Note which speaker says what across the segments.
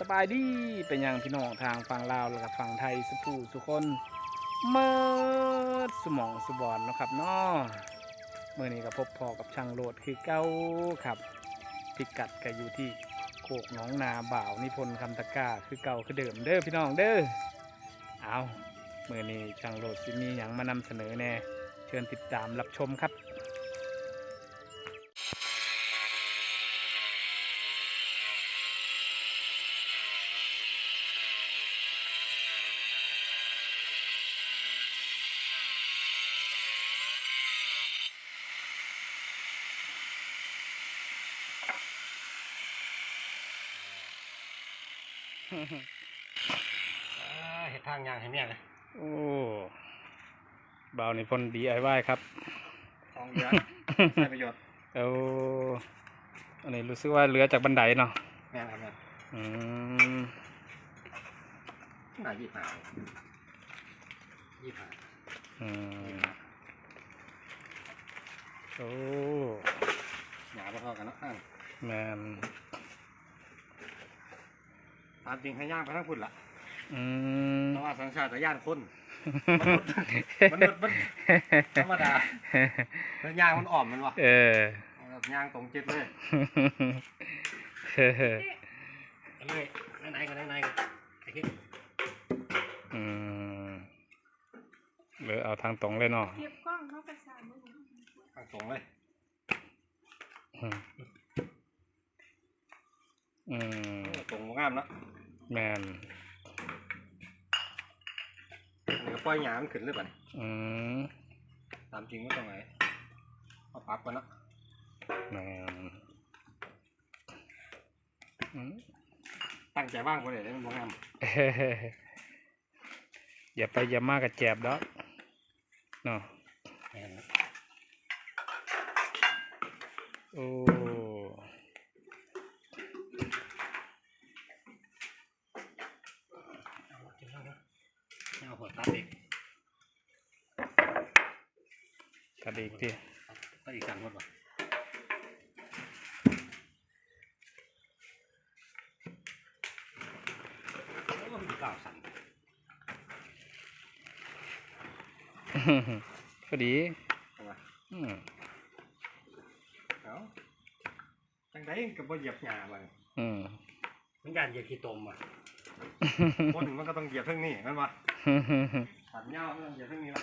Speaker 1: สบายดีเป็นอย่างพี่น้องทางฝั่งลาวแล้วก็ฝั่งไทยสุภูสุคนเมิดสมองสบอนนะครับเนาะเมื่อนี้ก็พบพอกับช่างโหลดคือเก้าครับพิกัดก็อยู่ที่โคกหนองนาบ่าวนิพนธ์คำตะกาคือเก่าคือเดิมเด้อพี่น้องเด้อเอาเมื่อนี้ช่างโหลดสิมีอย่างมานำเสนอแน่เชิญติดตามรับชมครับ
Speaker 2: เห็ดทางยางเห็นเนี่ยเลย
Speaker 1: โอ้บ่าวนิพนธ์ DIY ครับ
Speaker 2: ทองเหลือใช้ประโยชน์
Speaker 1: เอาอันนี้รู้สึกว่าเหลือจากบันไดเนาะ
Speaker 2: แม่นครับแม่น
Speaker 1: อืม
Speaker 2: หนายี่สิบห้ายี่สิบห้า
Speaker 1: อืมโอ้
Speaker 2: หนาพอๆกันเนาะอ่า
Speaker 1: แมน
Speaker 2: ตามจริงให้ย่างไปทั้งพุ่นละ
Speaker 1: อืม
Speaker 2: เพราะว่าสัญชาตญาณคนมนุษย์มันธรรมดาแล้วย่างมันอ่อมมันวะ
Speaker 1: เออ
Speaker 2: แบบย่างตรงจิตเลยเลยไหนๆกันไหนๆกันไอ้ที่
Speaker 1: อืมเหลือเอาทางตรงเลยเนาะ
Speaker 3: เก็บกล้องเข้าไปสามมือ
Speaker 2: ทางตรงเลย
Speaker 1: อืมอืม
Speaker 2: ตรงงามเนาะ
Speaker 1: แมน
Speaker 2: อันนี้ก็ปล่อยหยามันขึ้นเลยป่ะนี่
Speaker 1: อืม
Speaker 2: ตามจริงว่าตรงไหนเอาปรับกันเนาะ
Speaker 1: แมนอืม
Speaker 2: ตั้งใจว่างคนเดียวได้มันบ่งาม
Speaker 1: อย่าไปอย่ามากกับแจบดอกเนาะ
Speaker 2: แม่น
Speaker 1: โอ้
Speaker 2: อาหัวตัดอีก
Speaker 1: กระดิกที่
Speaker 2: ตัดอีกสั่งหมดป่ะโอ้มันเก่าสั่น
Speaker 1: พอดี
Speaker 2: เอาวะ
Speaker 1: อืม
Speaker 2: เอาจังไดก็บ่เหยียบหญ้าบ่นี่
Speaker 1: อืม
Speaker 2: มันการเหยียบขี้ตมอะ คนมันก็ต้องเหยียบเพิ่งนี่แม่นบ่ ตัดเหญ้ามันต้องเหยียบเพิ่งนี้ล่ะ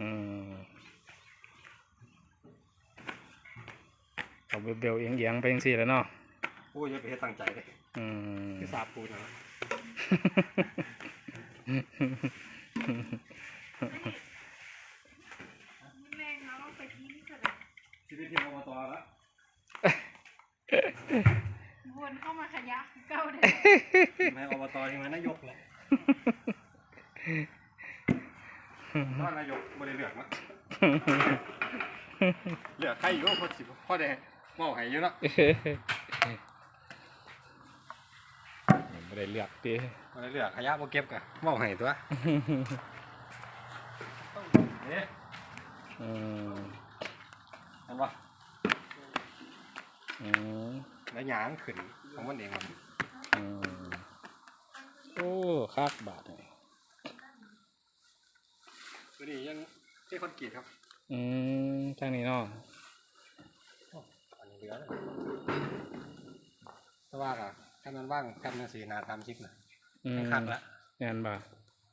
Speaker 1: อืมเอาเบลๆเอียงๆไปยังสี่แล้วเนาะ
Speaker 2: โอ้ยอย่าไปเฮ็ดตั้งใจเด้
Speaker 1: อืม
Speaker 2: คือสาบปูนนะ
Speaker 3: แรงแล้วเอาไปทิ้งก็ได้
Speaker 2: ชีวิตที่อบตแล้ว
Speaker 3: วนเข้ามาข ยะคือเก้าเด้
Speaker 2: แม่อบตที่มันนายกแหละว่านายกบ่ได้เลือกนะเลือกใครอยู่คนสิพ่อได้เว้าให้อยู่เนาะ
Speaker 1: ไม่ได้เลือกตี
Speaker 2: บ่ได้เลือกขยะบ่เก็บกะเว้าให้ตัวเอ๊ะ
Speaker 1: อืม
Speaker 2: เห็นบ่
Speaker 1: อืม
Speaker 2: แล้วหยางขึ้น ของมันเองมัน
Speaker 1: อืมโอ้คักบาทนี่
Speaker 2: ตัวนี้ยังเท่คอนกรีตครับ
Speaker 1: อืมทางนี้เนาะ
Speaker 2: อันนี้เหลือเลยแต่ว่าอะถ้ามันว่างแผ่นหนังสือหนาทำชิปนะ
Speaker 1: อืม
Speaker 2: ไม่คัดละ
Speaker 1: งานบ่า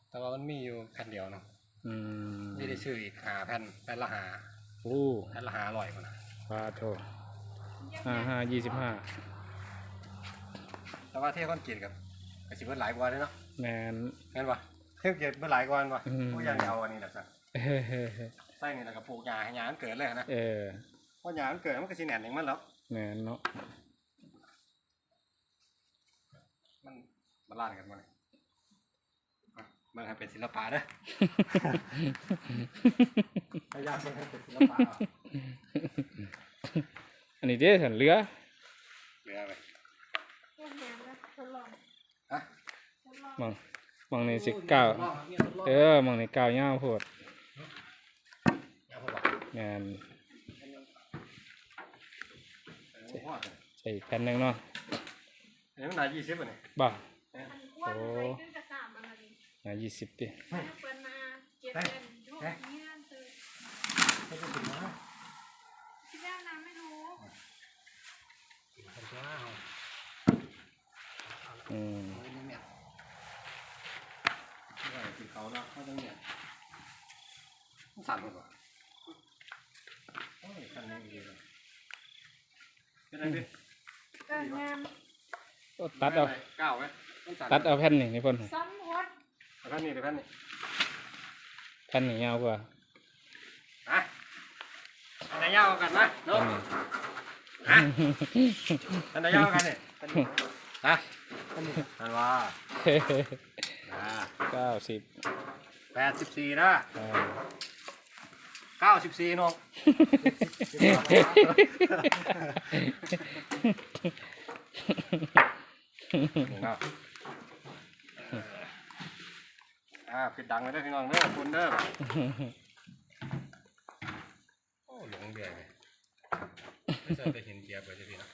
Speaker 2: แต่ว่ามันมีอยู่แผ่นเดียวเนาะ
Speaker 1: อืม
Speaker 2: ไม่ได้ซื้ออีกหาแผ่นแผ่นละหา
Speaker 1: โอ้
Speaker 2: แผ่นละหาอร่อยกว่านะ
Speaker 1: ปลาโถห้าห้ายี่สิบห้า
Speaker 2: แต่ว่าเท่คอนกรีตกับกระสิบเบิดหลายกว่าเลยเนาะ
Speaker 1: แมน
Speaker 2: เห็นปะเท่คอนกรีตเบิดหลายกว่าเห็นปะ
Speaker 1: อืม
Speaker 2: พวกอย่างเดียวอันนี้แหละสัก
Speaker 1: เฮ้เฮ้เฮ้
Speaker 2: ใส่นี่แหละกับปลูกหญ้าให้หญ้ามันเกิดเลยนะ
Speaker 1: เออ
Speaker 2: เพราะหญ้ามันเกิดมันก็สิแหน่นเองมันแล้ว
Speaker 1: แมนเนาะ
Speaker 2: มันบาลานซ์กันหมาเลยอะมันให้เป็นศิลปะเด้อ พยายามมันให้เป็นศิลปะเอา
Speaker 1: อันนี้เด้สันเหลือ
Speaker 2: เหลือไป
Speaker 3: พวกแม่นะทดลอง
Speaker 2: ฮะ
Speaker 3: ทดลอง
Speaker 1: มองมองในสิเก้าเออมองในเก้าเงาโพดงาน
Speaker 2: โอ้โห
Speaker 1: ใส่อีกแผ่นหนึงเนาะ
Speaker 2: อันนี้มันหนายี่สิบอะนี่
Speaker 1: บ่
Speaker 3: มันอ้วนอะไรขึ้นกระสามอะไรนี่
Speaker 1: งานยี่สิบดิ
Speaker 3: เปิ้
Speaker 2: สั่นหมดว่ะโอ้ยสั่นยังดีเลยเป็นไรพี่
Speaker 3: เอองาม
Speaker 1: โอ้ตัดเอา
Speaker 2: ก้าวไหมมันสั่น
Speaker 1: ตัดเอาแผ่นนี่นี่เพิ่น
Speaker 3: ซ้ำฮด
Speaker 2: เอาแผ่นนี้เดี๋ยวแผ่นนี้
Speaker 1: แผ่นนี่ยาวกว่า
Speaker 2: อะอันไหนยาวกว่ากันนะเนาะ
Speaker 1: แผ่นนี้
Speaker 2: ฮะอันไหนยาวกว่ากันเนี่ยฮะอันว่าอ่า
Speaker 1: เก้าสิบ
Speaker 2: แปดสิบสี่นะ
Speaker 1: อ่า
Speaker 2: เก้าสิบสี่น้องนี่เนาะอ่าปิดดังเลยเด้อพี่น้องเด้อคุณเด้อโอ้หลงเดือดเลยไม่ใช่ไปเห็นเกียร์ไปจะพี่เนาะ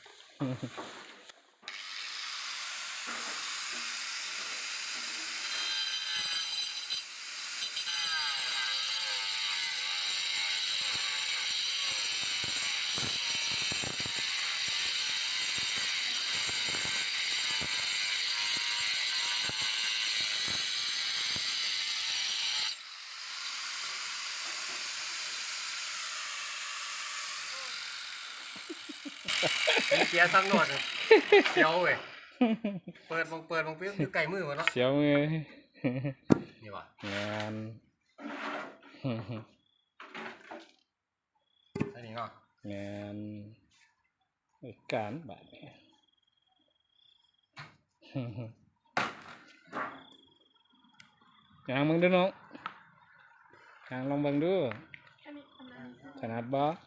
Speaker 2: เกียร์ซ้ำหนวดเลยเสียวเว้ยเปิดมองเปิดมองเปิดอยู่ไกลมือวะเนาะ
Speaker 1: เสียวมือ
Speaker 2: นี่วะ
Speaker 1: งาน
Speaker 2: ใช่นี่เนาะ
Speaker 1: งานไอ้การบาดนี้ยางมึงดูน้องยางลองเบิ่งดู
Speaker 3: อันนี้อั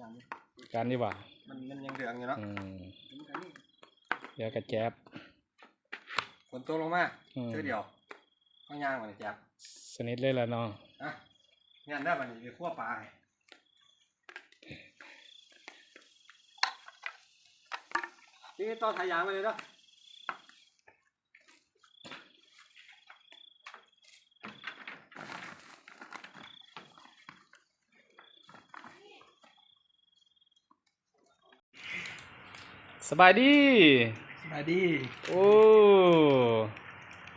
Speaker 3: นนั้น
Speaker 1: ขนาดบ่การดีบ่า
Speaker 2: มันมันยังเหลืองอยู่เนาะ
Speaker 1: อืมเดี๋ยวกระแจ๊บ
Speaker 2: ฝนตกลงมา
Speaker 1: อืม
Speaker 2: เชื่อเดียวข้างย่างมันแจ๊บ
Speaker 1: สนิทเลยล่ะน้อง
Speaker 2: อะงานได้บันนี้ไปคั่วปลาให้นี่ต่อสายยางไปเลยเนาะ
Speaker 1: สบายดี
Speaker 2: สวัสดี
Speaker 1: โอ้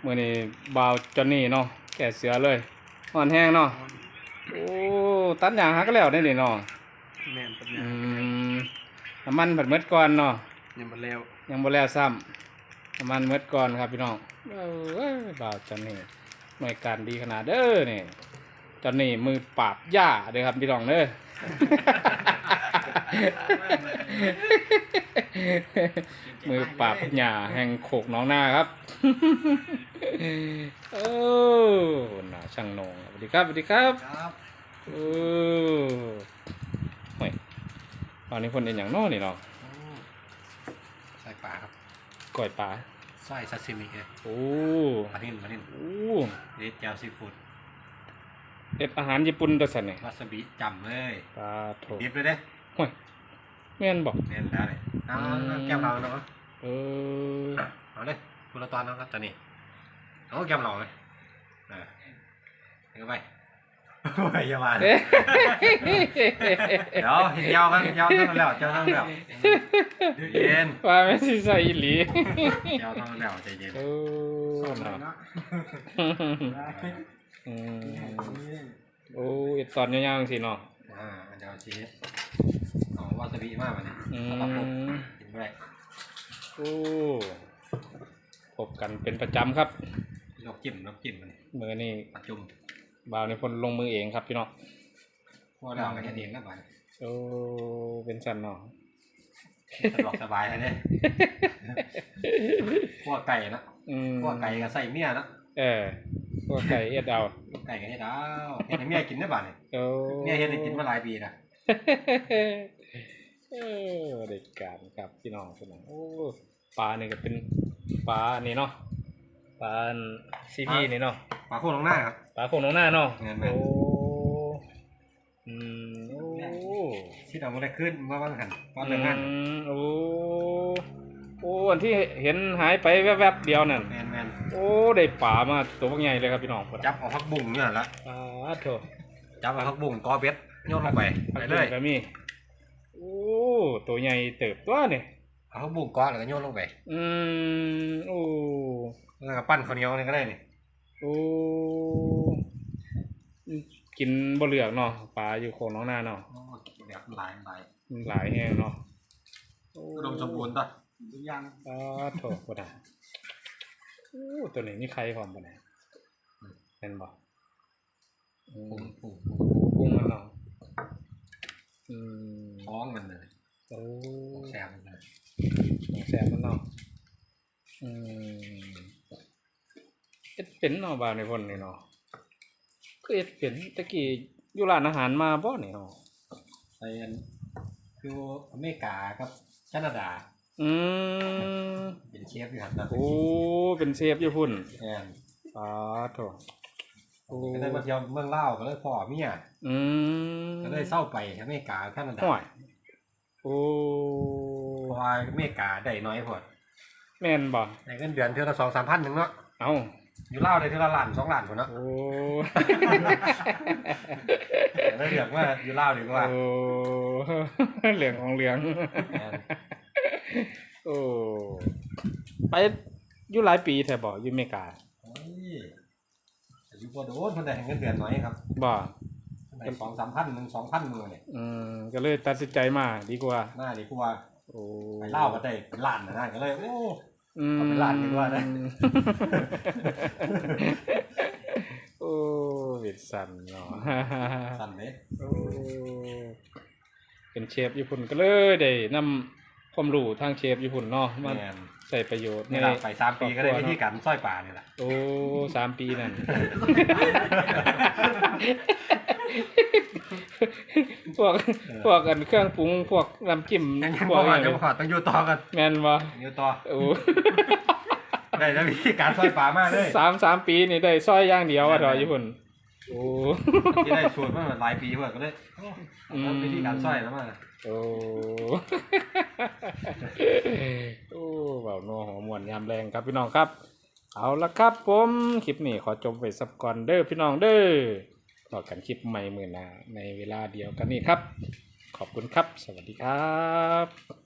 Speaker 1: มื่อนี้บ่าวจอนนี่เนาะ แก่เสือเลยอ่อนแห้งเนาะ โอ้ ตัดหยางหักแล้วได้นี่เนาะ
Speaker 2: แม่นปัญ
Speaker 1: อื
Speaker 2: ญาม
Speaker 1: น้ำมันผัดเม็ดก่อนเนาะ
Speaker 2: ยังมาแล้ว
Speaker 1: ยังบ่แล้วซ้ำน้ำมันเม็ดก่อนครับพี่น้องเอ้ยบ่าวจอนนี่หน่วยการดีขนาดเด้อนี่จอนนี่มือปราบหญ้าเด้อครับพี่น้องเด้อ มือปราบหญ้าแห่งโขกหน้องหน้าครับ โอ้หนาช่างโหนงสวัสดีครับสวัสดีครับ
Speaker 2: ครับ
Speaker 1: โอ้ห่วยตอนนี้คนเอ็นอย่างนอนี่เนาะ
Speaker 2: ใส่ปลาครับ
Speaker 1: ก่อยปลา
Speaker 2: สร้อยซาซิมิเลย
Speaker 1: โอ้
Speaker 2: มาทินมาทิน
Speaker 1: โอ้
Speaker 2: เด็ดแจวซีฟู้ด
Speaker 1: เอ็ดอาหารญี่ปุ่นตัวสันนี่
Speaker 2: วาซาบิจำเลย
Speaker 1: ปลาโถ
Speaker 2: ดิบเลยเด้
Speaker 1: ห่วยแม่นบอก
Speaker 2: เน้นแล้วเลยเอาเอาแก้มเราเนาะ
Speaker 1: เออ
Speaker 2: เอาเลยคุณละตอนเนาะครับตอนนี้เอาแก้มเราเลยอ่าเอาไปโอ้ยอย่ามาเลย
Speaker 1: เอ๊ะ
Speaker 2: เดี๋ยวเห็นยาวกันยาวเท่านั้นแล้วเจ้าเท่านั้นแล้วเย็น
Speaker 1: ว่าไม่นสิใส่อีหลี
Speaker 2: ยาวเท่านั้นแล้วใจเย็น
Speaker 1: โอ้เนาะอืมโอ้ยตอนยาวๆสิเนาะ
Speaker 2: อ่าเดี๋ยวชี้เอาวาซาบิมากกว่านี้
Speaker 1: อื
Speaker 2: เอาปรับ
Speaker 1: ม
Speaker 2: กินไปได้
Speaker 1: โอ้พบกันเป็นประจำครับ
Speaker 2: ลอกจิ้มลอกจิ้มมัน
Speaker 1: มือนี่
Speaker 2: ปัดจุ่ม
Speaker 1: บ่าวในพลลงมือเองครับพี่น้อง
Speaker 2: พวกเรากันเองแล้วบ้าน
Speaker 1: โอ้เป็นสันเนาะ
Speaker 2: สะดวกสบายเลยเนี่ยพวกไก่นะ
Speaker 1: อืม
Speaker 2: พวกไก่ก็ใส่เมียนะ
Speaker 1: เออพวกไก่เอ็ดเอา
Speaker 2: พวกไก่ก็เฮ็ดเอาเฮ็ดให้เมียกินได้บ้านเนี่ย
Speaker 1: โอ้
Speaker 2: เมียเฮ็ดให้กินมาหลายปีนะ
Speaker 1: เออเด็กการครับพี่น้องพี่น้องโอ้ปลาเนี่ยก็เป็นปลาอันนี้เนาะปลาซีพีนี่เนาะ
Speaker 2: ปลาโคตรลงหน้าครับ
Speaker 1: ปลาโคงน้องหน้าเนาะ
Speaker 2: แม่นๆ
Speaker 1: โอ้อืมโอ้
Speaker 2: ที่เราไม่ได้ขึ้นเมื่อวันหันวันเดือนหัน
Speaker 1: อืมโอ้โอ้อันที่เห็นหายไปแวบๆเดียวนั่น
Speaker 2: แมนแมน
Speaker 1: โอ้ได้ป่ามาตัวบักใหญ่เลยครับพี่น้องพุ่น
Speaker 2: จับเอาพักบุ้งเนี่ยละ
Speaker 1: อ่าโถ
Speaker 2: จับเอาพักบุ้งกอเบ็ดโยนลงไปไปเลย
Speaker 1: ก็มีโอ้ ตัวใหญ่เติบตัวนี่
Speaker 2: เอาพักบุ้งกอแล้วก็โยนลงไป
Speaker 1: อืมโอ้
Speaker 2: แล้วก็ปั้นข้าวเหนียวนี่ก็ได้นี่
Speaker 1: โอ้กินบ่เหลือกเนาะปลาอยู่โของน้องหน้าเนาะ
Speaker 2: โอ้แบบหลายหลาย
Speaker 1: มันหลายแห้งเนาะโอ้
Speaker 2: อุดมสมบูรณ์ต่อทุกอย่าง
Speaker 1: อ่าโถพุ่นอะโอ้ตัวนี้มีใครพร้อมบ่เนี่ยเป็นบ่อืม
Speaker 2: ปุ่มปุ่ม
Speaker 1: กุ้งมันเนาะอืม
Speaker 2: ท้องมันเลย
Speaker 1: โอ้
Speaker 2: แซมมันเลย
Speaker 1: ของแซมมันเนาะอืมเอ็ดเป็นเนาะบาวในพนนี่เนาะคือเอ็ดเป็นตะกี้อยู่ร้านอาหารมาบ่นี่เนาะ
Speaker 2: ไปอันคืออเมริกากับแคนาดา
Speaker 1: อืม
Speaker 2: เป็นเชฟอยู่ครับตอน
Speaker 1: โอ้เป็นเชฟอยู่พุ่น
Speaker 2: แอน
Speaker 1: อ่าโถโอ้
Speaker 2: ก็เลยมาเที่ยวเมืองเล่าวก็เลยพ่อเมีย
Speaker 1: อืม
Speaker 2: ก็เลยเศร้าไปอเมริกาแคนาดา
Speaker 1: ห่วย โอ้
Speaker 2: เพราะว่าอเมริกาได้น้อยพอด
Speaker 1: แม่นบ่
Speaker 2: ได้เงินเดือนเท่าละสองสามพันหนึ่งเนาะ
Speaker 1: เอ้า
Speaker 2: อยู่เล่าวได้เท่าละล้านสองล้านคนเนาะ
Speaker 1: โอ้
Speaker 2: แล้วเรียกว่าอยู่เล่าวดีกว่า
Speaker 1: โอ้เหลืองของเหลือง
Speaker 2: แอน
Speaker 1: โอ้ไปอยู่หลายปีแท้บ่อยู่อเมริกา
Speaker 2: โอ้ยอายุพอโดนคนได้เงินเดือนน้อยครับ
Speaker 1: บ่
Speaker 2: ได้สองสามพันหนึ่งสองพันหนึ่งเนี่ย
Speaker 1: อืมก็เลยตัดสินใจมาดีกว่า
Speaker 2: หน้าดีกว่า
Speaker 1: โอ้
Speaker 2: ไปเล่าวก็ได้เป็นล้านนะนะก็เลยโอ้
Speaker 1: อืม
Speaker 2: เอาไปร้านดีกว่านะ
Speaker 1: โอ้เวทสันเนาะ
Speaker 2: สั่นเลย
Speaker 1: โอ้เป็นเชฟญี่ปุ่นก็เลยได้นำ ความรู้ทางเชฟญี่ปุ่นเนาะมา
Speaker 2: แมน
Speaker 1: ใส่ประโยชน์
Speaker 2: นี่ละไปสามปีก็ได้วิธีการสร้อยป่านี่แหละ
Speaker 1: โอ้สามปีนั่น พวกพวกกันเครื่องปรุงพวกน้ำจิ้ม
Speaker 2: ยังยัง
Speaker 1: พ
Speaker 2: บ
Speaker 1: ว
Speaker 2: อกกว่า
Speaker 1: อะไร
Speaker 2: จะขอต้องอยู่ต่อกัน
Speaker 1: แม่นบ่
Speaker 2: อยู่ต่อ
Speaker 1: โอ้
Speaker 2: ได้แล้ววิธีการสร้อยป่ามากเลย
Speaker 1: สามสามปีนี่ได้ซอยอย่างเดียวอะเถอะญี่ปุ่น โอ้
Speaker 2: ที่ได้สูตรมาหลายปีเพื่อก็เลยโอ้
Speaker 1: อืม
Speaker 2: เอาวิธีการสร้อยแล้วมา
Speaker 1: โอ้โอ้เบานัวหัวมวนยามแรงครับพี่น้องครับ เอาละครับผมคลิปนี้ขอจบไว้สักก่อนเด้อพี่น้องเด้อพอกันคลิปใหม่มือหน้าในเวลาเดียวกันนี้ครับ ขอบคุณครับ สวัสดีครับ